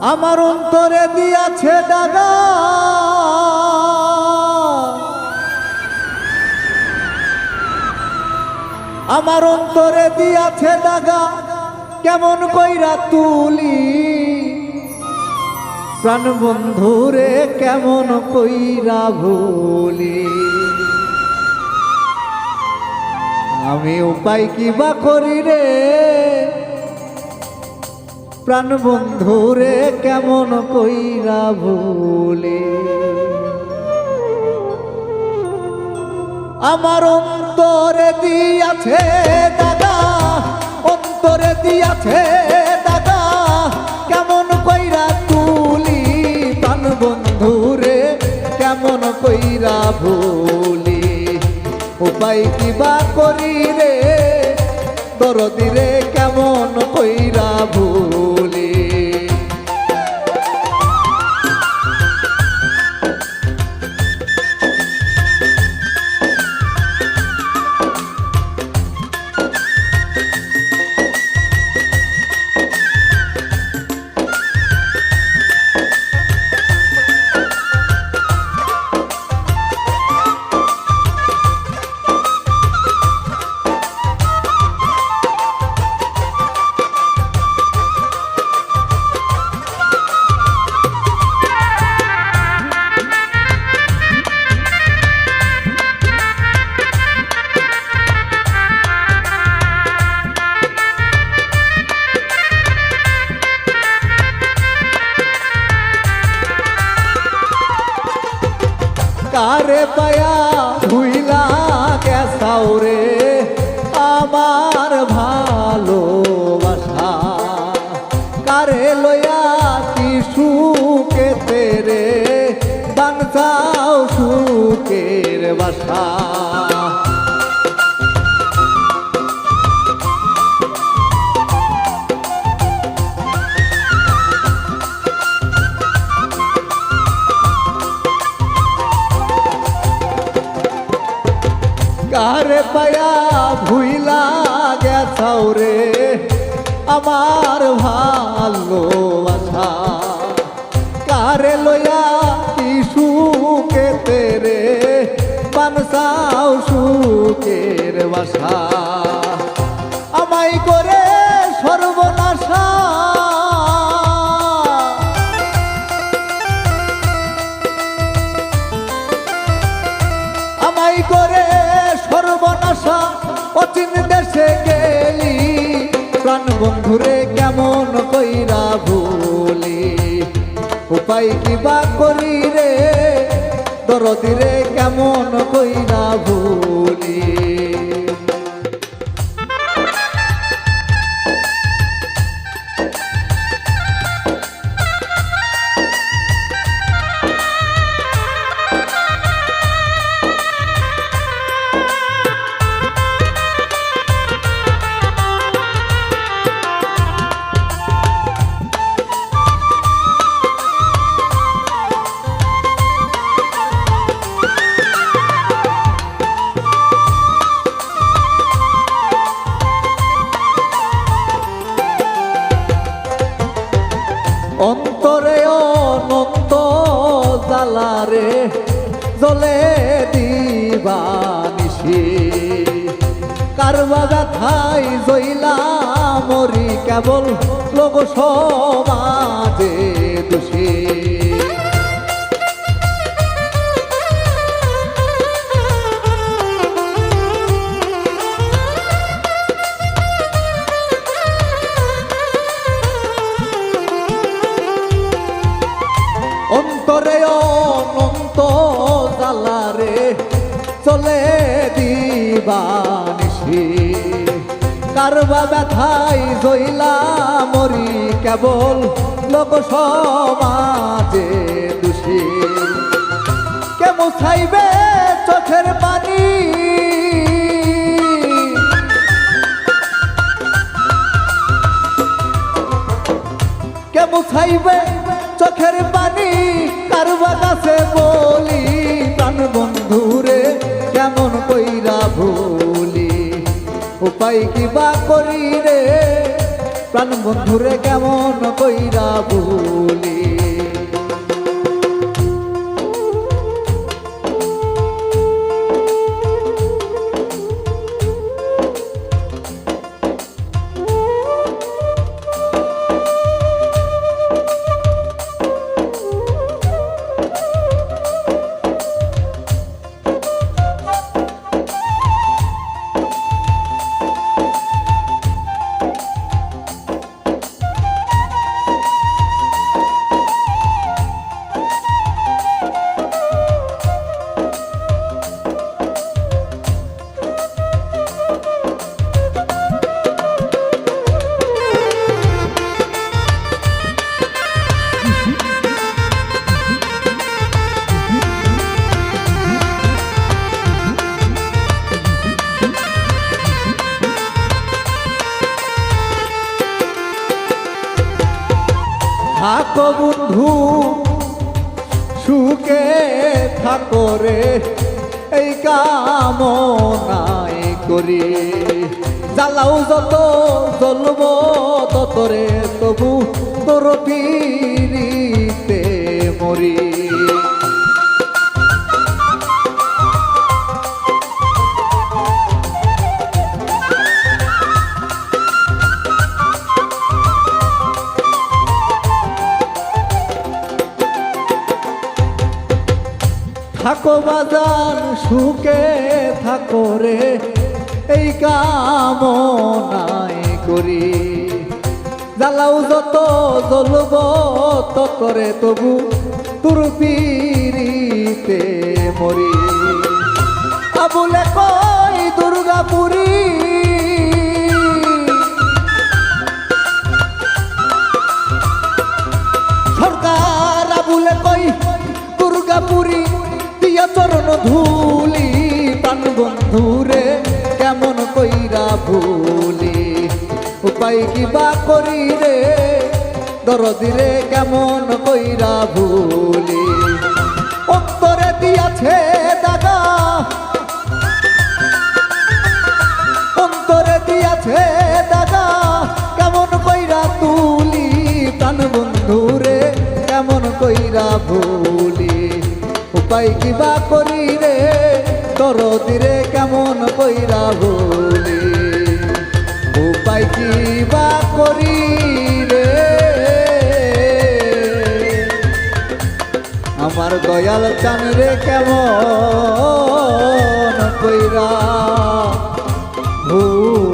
আমার অন্তরে দিয়াছে দাদা। আমার অন্তরে দিয়াছে দাগা কেমন কইরা তুলি। প্রাণ বন্ধুরে কেমন কইরা ভুলি। আমি উপায় কি বা করি রে। প্রাণ বন্ধুরে কেমন কইরা ভুলি? আমার অন্তরে দিয়াছে দাদা, অন্তরে দিয়াছে দাদা, কেমন কইরা তুলি প্রাণ বন্ধুরে কেমন কইরা ভুলি? উপায় কিবা করি রে দরদিরে কেমন কইরা ভুলি? কারে পায়া ভুইলা গেছাও রে। আমার ভালোবাসা কারে লয়া কি সুকে তেরে বানসাও সুকের বাসা। কারে পায়া ভুইলা গেছাও রে। আমার ভালোবাসা কারে লয়া কি কেতে তেরে পানসাও সুকের বাসা। বন্ধুরে কেমন কইরা ভুলি? উপায় কিবা করি রে? দরদিরে কেমন কইরা ভুলি? অন্তরে অনন্ত জালারে জলে দিবা নিশি। কারবা ব্যথাই জইলা মরি কেবল লোক সমাজে দোষী। অন্তরে অনন্ত জালারে চলে দিবানিসি কারবা ব্যথাই জইলা মরি কেবল লোক সমাজে দোষী। কে মুছাইবে চোখের পানি? কে মুছাইবে কাছে বলি, প্রাণ বন্ধুরে, কেমন কইরা ভুলি? উপায় কি করি রে? প্রাণ বন্ধুরে কেমন কইরা ভুলি? থাকো বন্ধু, সুখে থাকো রে, এই কামনাই করি। জ্বালাও যত, জ্বলব তত রে, তবু তোর পিড়িতে মরি। থাকো বাজান সুখে থাকো রে। এই কামনাই করি। জ্বালাও যত, জ্বলব তত তবু তোর পিড়িতে মরি। আবুলে কই দুর্গাপুরী? সরকার আবুলে কই দুর্গাপুরী? দিয়া চরণ ধুলি, প্রাণ বন্ধুরে কেমন কইরা ভুলি? উপায় কিবা করি রে? দরদিরে কেমন কইরা ভুলি? উপায় কিবা করি রে? দরদিরে কেমন কইরা ভুলি উপায় কিবা করি রে? আমার দয়াল চান রে কেমন কইরা ভুলি